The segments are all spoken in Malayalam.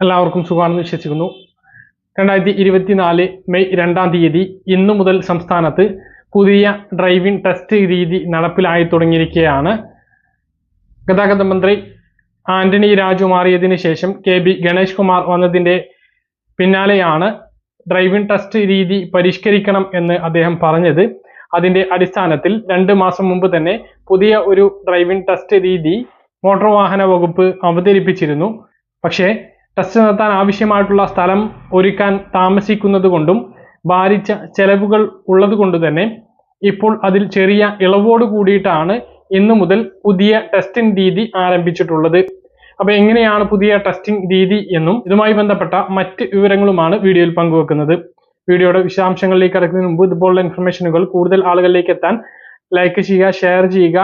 എല്ലാവർക്കും സുഖമാണെന്ന് വിശ്വസിക്കുന്നു. രണ്ടായിരത്തി ഇരുപത്തിനാല് മെയ് രണ്ടാം തീയതി ഇന്നു മുതൽ സംസ്ഥാനത്ത് പുതിയ ഡ്രൈവിംഗ് ടെസ്റ്റ് രീതി നടപ്പിലായി തുടങ്ങിയിരിക്കുകയാണ്. ഗതാഗത മന്ത്രി ആന്റണി രാജു മാറിയതിനു ശേഷം കെ ബി ഗണേഷ് കുമാർ വന്നതിന്റെ പിന്നാലെയാണ് ഡ്രൈവിംഗ് ടെസ്റ്റ് രീതി പരിഷ്കരിക്കണം എന്ന് അദ്ദേഹം പറഞ്ഞത്. അതിന്റെ അടിസ്ഥാനത്തിൽ രണ്ട് മാസം മുമ്പ് തന്നെ പുതിയ ഒരു ഡ്രൈവിംഗ് ടെസ്റ്റ് രീതി മോട്ടോർ വാഹന വകുപ്പ് അവതരിപ്പിച്ചിരുന്നു. പക്ഷേ ടെസ്റ്റ് നടത്താൻ ആവശ്യമായിട്ടുള്ള സ്ഥലം ഒരുക്കാൻ താമസിക്കുന്നത് കൊണ്ടും ഭാരിച്ച ചെലവുകൾ ഉള്ളത് കൊണ്ട് തന്നെ ഇപ്പോൾ അതിൽ ചെറിയ ഇളവോട് കൂടിയിട്ടാണ് ഇന്നു മുതൽ പുതിയ ടെസ്റ്റിംഗ് രീതി ആരംഭിച്ചിട്ടുള്ളത്. അപ്പൊ എങ്ങനെയാണ് പുതിയ ടെസ്റ്റിംഗ് രീതി എന്നും ഇതുമായി ബന്ധപ്പെട്ട മറ്റ് വിവരങ്ങളുമാണ് വീഡിയോയിൽ പങ്കുവെക്കുന്നത്. വീഡിയോയുടെ വിശദാംശങ്ങളിലേക്ക് കടക്കുന്നതിന് മുമ്പ് ഇതുപോലുള്ള ഇൻഫർമേഷനുകൾ കൂടുതൽ ആളുകളിലേക്ക് എത്താൻ ലൈക്ക് ചെയ്യുക ഷെയർ ചെയ്യുക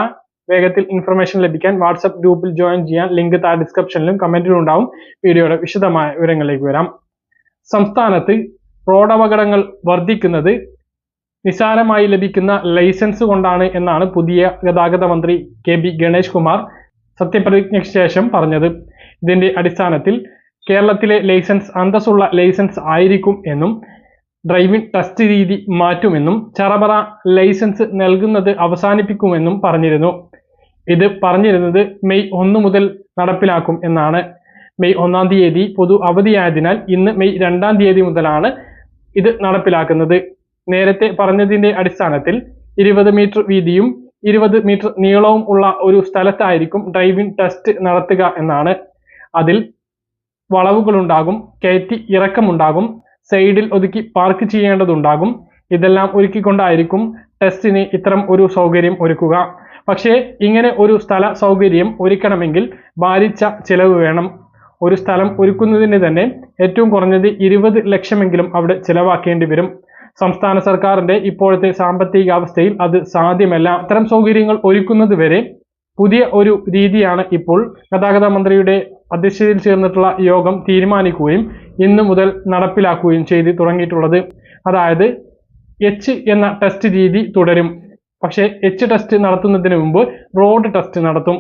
വേഗത്തിൽ ഇൻഫർമേഷൻ ലഭിക്കാൻ വാട്സപ്പ് ഗ്രൂപ്പിൽ ജോയിൻ ചെയ്യാൻ ലിങ്ക് താഴെ ഡിസ്ക്രിപ്ഷനിലും കമന്റിലും ഉണ്ടാവും. വീഡിയോയുടെ വിശദമായ വിവരങ്ങളിലേക്ക് വരാം. സംസ്ഥാനത്ത് റോഡപകടങ്ങൾ വർദ്ധിക്കുന്നത് നിസാരമായി ലഭിക്കുന്ന ലൈസൻസ് കൊണ്ടാണ് എന്നാണ് പുതിയ ഗതാഗത മന്ത്രി കെ ബി ഗണേഷ് കുമാർ സത്യപ്രതിജ്ഞയ്ക്ക് ശേഷം പറഞ്ഞത്. ഇതിന്റെ അടിസ്ഥാനത്തിൽ കേരളത്തിലെ ലൈസൻസ് അന്തസ്സുള്ള ലൈസൻസ് ആയിരിക്കും എന്നും ഡ്രൈവിംഗ് ടെസ്റ്റ് രീതി മാറ്റുമെന്നും ചറപറ ലൈസൻസ് നൽകുന്നത് അവസാനിപ്പിക്കുമെന്നും പറഞ്ഞിരുന്നു. ഇത് പറഞ്ഞിരുന്നത് മെയ് ഒന്ന് മുതൽ നടപ്പിലാക്കും എന്നാണ്. മെയ് ഒന്നാം തീയതി പൊതു അവധിയായതിനാൽ ഇന്ന് മെയ് രണ്ടാം തീയതി മുതലാണ് ഇത് നടപ്പിലാക്കുന്നത്. നേരത്തെ പറഞ്ഞതിന്റെ അടിസ്ഥാനത്തിൽ ഇരുപത് മീറ്റർ വീതിയും ഇരുപത് മീറ്റർ നീളവും ഉള്ള ഒരു സ്ഥലത്തായിരിക്കും ഡ്രൈവിംഗ് ടെസ്റ്റ് നടത്തുക എന്നാണ്. അതിൽ വളവുകളുണ്ടാകും കയറ്റി ഇറക്കമുണ്ടാകും സൈഡിൽ ഒതുക്കി പാർക്ക് ചെയ്യേണ്ടതുണ്ടാകും. ഇതെല്ലാം ഒരുക്കിക്കൊണ്ടായിരിക്കും ടെസ്റ്റിന് ഇത്തരം ഒരു സൗകര്യം ഒരുക്കുക. പക്ഷേ ഇങ്ങനെ ഒരു സ്ഥല സൗകര്യം ഒരുക്കണമെങ്കിൽ ഭാരിച്ച ചിലവ് വേണം. ഒരു സ്ഥലം ഒരുക്കുന്നതിന് തന്നെ ഏറ്റവും കുറഞ്ഞത് ഇരുപത് ലക്ഷമെങ്കിലും അവിടെ ചിലവാക്കേണ്ടി വരും. സംസ്ഥാന സർക്കാരിന്റെ ഇപ്പോഴത്തെ സാമ്പത്തിക അവസ്ഥയിൽ അത് സാധ്യമല്ല. അത്തരം സൗകര്യങ്ങൾ ഒരുക്കുന്നത് വരെ പുതിയ ഒരു രീതിയാണ് ഇപ്പോൾ ഗതാഗത മന്ത്രിയുടെ അധ്യക്ഷതയിൽ ചേർന്നിട്ടുള്ള യോഗം തീരുമാനിക്കുകയും ഇന്നു മുതൽ നടപ്പിലാക്കുകയും ചെയ്ത് തുടങ്ങിയിട്ടുള്ളത്. അതായത് എച്ച് എന്ന ടെസ്റ്റ് രീതി തുടരും. പക്ഷേ എച്ച് ടെസ്റ്റ് നടത്തുന്നതിന് മുമ്പ് റോഡ് ടെസ്റ്റ് നടത്തും.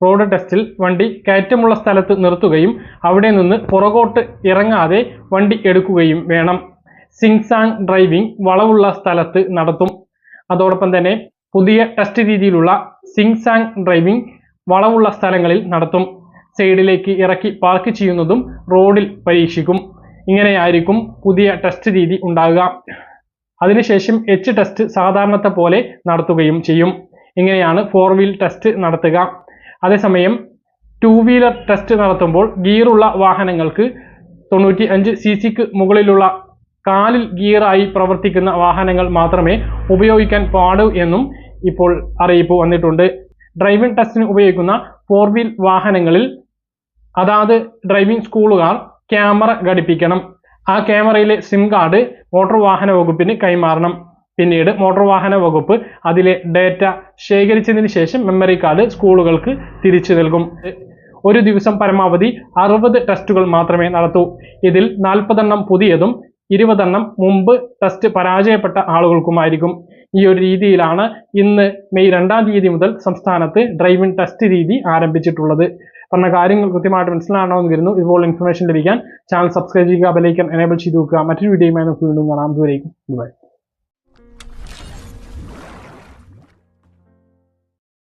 റോഡ് ടെസ്റ്റിൽ വണ്ടി കയറ്റമുള്ള സ്ഥലത്ത് നിർത്തുകയും അവിടെ നിന്ന് പുറകോട്ട് ഇറങ്ങാതെ വണ്ടി എടുക്കുകയും വേണം. സിങ്സാങ് ഡ്രൈവിംഗ് വളവുള്ള സ്ഥലത്ത് നടത്തും. അതോടൊപ്പം തന്നെ പുതിയ ടെസ്റ്റ് രീതിയിലുള്ള സിങ്സാങ് ഡ്രൈവിംഗ് വളവുള്ള സ്ഥലങ്ങളിൽ നടത്തും. സൈഡിലേക്ക് ഇറക്കി പാർക്ക് ചെയ്യുന്നതും റോഡിൽ പരീക്ഷിക്കും. ഇങ്ങനെയായിരിക്കും പുതിയ ടെസ്റ്റ് രീതി ഉണ്ടാകുക അതിനുശേഷം എച്ച് ടെസ്റ്റ് സാധാരണത്തെ പോലെ നടത്തുകയും ചെയ്യും. ഇങ്ങനെയാണ് ഫോർ വീൽ ടെസ്റ്റ് നടത്തുക. അതേസമയം ടു വീലർ ടെസ്റ്റ് നടത്തുമ്പോൾ ഗിയറുള്ള വാഹനങ്ങൾക്ക് തൊണ്ണൂറ്റി അഞ്ച് സി സിക്ക് മുകളിലുള്ള കാലിൽ ഗിയറായി പ്രവർത്തിക്കുന്ന വാഹനങ്ങൾ മാത്രമേ ഉപയോഗിക്കാൻ പാടൂ എന്നും ഇപ്പോൾ അറിയിപ്പ് വന്നിട്ടുണ്ട്. ഡ്രൈവിംഗ് ടെസ്റ്റിന് ഉപയോഗിക്കുന്ന ഫോർ വീൽ വാഹനങ്ങളിൽ അതാത് ഡ്രൈവിംഗ് സ്കൂളുകാർ ക്യാമറ ഘടിപ്പിക്കണം. ആ ക്യാമറയിലെ സിം കാർഡ് മോട്ടോർ വാഹന വകുപ്പിന് കൈമാറണം. പിന്നീട് മോട്ടോർ വാഹന വകുപ്പ് അതിലെ ഡേറ്റ ശേഖരിച്ചതിന് ശേഷം മെമ്മറി കാർഡ് സ്കൂളുകൾക്ക് തിരിച്ചു നൽകും. ഒരു ദിവസം പരമാവധി അറുപത് ടെസ്റ്റുകൾ മാത്രമേ നടത്തൂ. ഇതിൽ നാൽപ്പതെണ്ണം പുതിയതും ഇരുപതെണ്ണം മുമ്പ് ടെസ്റ്റ് പരാജയപ്പെട്ട ആളുകൾക്കുമായിരിക്കും. ഈ ഒരു രീതിയിലാണ് ഇന്ന് മെയ് രണ്ടാം തീയതി മുതൽ സംസ്ഥാനത്ത് ഡ്രൈവിംഗ് ടെസ്റ്റ് രീതി ആരംഭിച്ചിട്ടുള്ളത്. പറഞ്ഞ കാര്യങ്ങൾ കൃത്യമായിട്ട് മനസ്സിലാകണമെന്ന് കരുതുന്നു ഇതുപോലെ ഇൻഫർമേഷൻ ലഭിക്കാൻ ചാനൽ സബ്സ്ക്രൈബ് ചെയ്യുക ബെലൈക്കൻ എനേബിൾ ചെയ്ത് വെക്കുക. മറ്റൊരു വീഡിയോയുമായി നമുക്ക് വീണ്ടും കാണാം. ദൂരേക്കും ബൈ